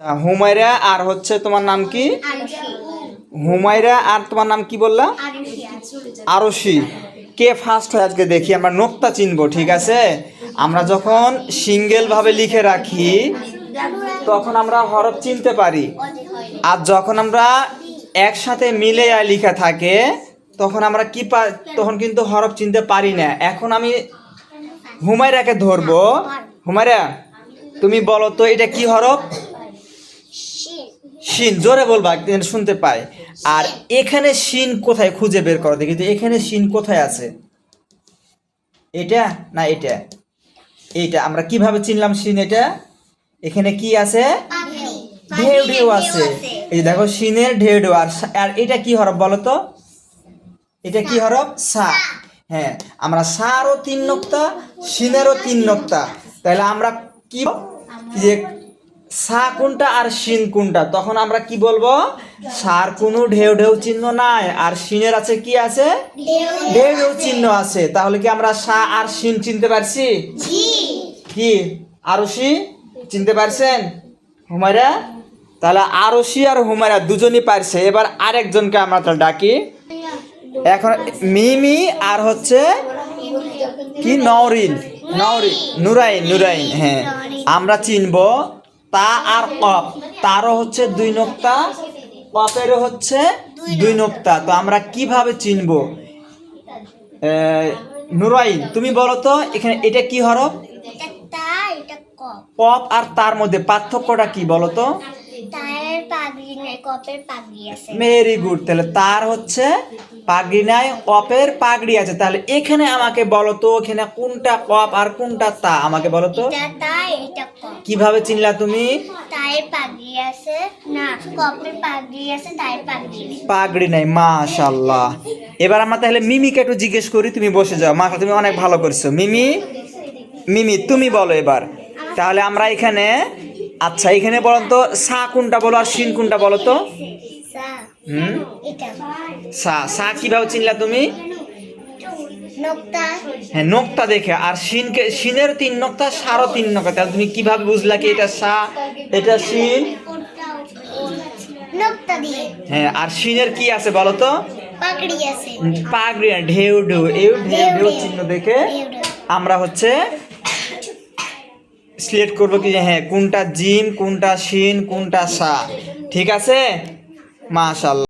হুমায়রা আর হচ্ছে তোমার নাম কি? হুমায়রা আর তোমার নাম কি বললা? আরশি। কে ফার্স্ট হয় আজকে দেখি, আমরা নোক্তা চিনবো, ঠিক আছে? আমরা যখন সিঙ্গেল ভাবে লিখে রাখি, তখন আমরা হরফ চিনতে পারি। আর যখন আমরা একসাথে মিলে লেখা থাকে, তখন আমরা কি তখন কিন্তু হরফ চিনতে পারি না। এখন আমি হুমায়রাকে ধরবো। হুমায়রা, তুমি বলো তো, এটা কি হরফ? শিন জোরে বলবা যেন শুনতে পাই। আর এখানে শিন কোথায় খুঁজে বের করো দেখি তো এখানে শিন কোথায় আছে? এটা না এটা? এইটা আমরা কীভাবে চিনলাম শিন এটা? এখানে কি আছে? ঢেউ ঢেউ আছে। এই যে দেখো শিনের ঢেউ ঢেউ আর আর এটা কি হরফ বলো তো? এটা কি হরফ? সা। হ্যাঁ আমরা সারও তিন নোক্তা শিনেরও তিন নোক্তা। তাহলে আমরা কি যে সা কোনটা আর শিন কোনটা? তখন আমরা কি বলব? সার কোনো ঢেউ ঢেউ চিহ্ন নাই। আর শিনের আছে কি আছে? ঢেউ ঢেউ চিহ্ন আছে। তাহলে কি আমরা সা আর শিন চিনতে পারছি? কি? আরশি চিনতে পারছেন? হুমায়রা? তাহলে আরশি আর হুমায়রা দুজনই পারছে। এবার আরেকজনকে আমরা তাহলে ডাকি। এখন মিমি আর হচ্ছে কি? নওরিন। নওরিন। নুরাইন নুরাইন হ্যাঁ। আমরা চিনব। তা আর কপ তারও হচ্ছে দুই নোক্তা কপেরও হচ্ছে দুই নোক্তা। তো আমরা কীভাবে চিনব? নুরাইন তুমি বলো তো এখানে এটা কি হরফ? কপ আর তার মধ্যে পার্থক্যটা কি বলো তো? ভেরি গুড তাহলে তার হচ্ছে পাগড়ি নাই কপের পাগড়ি আছে। তাহলে এখানে আমাকে বলো তো এখানে কোনটা কপ আর কোনটা তা? আমাকে বলো তো। কীভাবে চিনলা তুমি? পাগড়ি আছে। না কপের পাগড়ি আছে পাগড়ি পাগড়ি নাই মাশাল্লাহ এবার আমরা তাহলে মিমিকে একটু জিজ্ঞেস করি তুমি বসে যাও। মা তুমি অনেক ভালো করছ। মিমি? মিমি তুমি বলো এবার। তাহলে আমরা এখানে আচ্ছা এখানে বলো তো সা কোনটা বলো আর শিন কোনটা বলো তো? হুম? সা সা কীভাবে চিনলা তুমি? হ্যাঁ নোকটা দেখে। আর শিনকে শিনের তিন নোকতা সারও তিন নোকতা। তাহলে তুমি কীভাবে বুঝলা কি এটা সা এটা শিন? হ্যাঁ আর শিনের কি আছে বলো তো? পাগড়ি আছে। পাগড়ি ঢেউ ঢেউ। এই ঢেউ ঢেউ চিহ্ন দেখে আমরা হচ্ছে সিলেক্ট করব কি হ্যাঁ কোনটা জিম কোনটা শিন কোনটা সা। ঠিক আছে? মাশাল্লাহ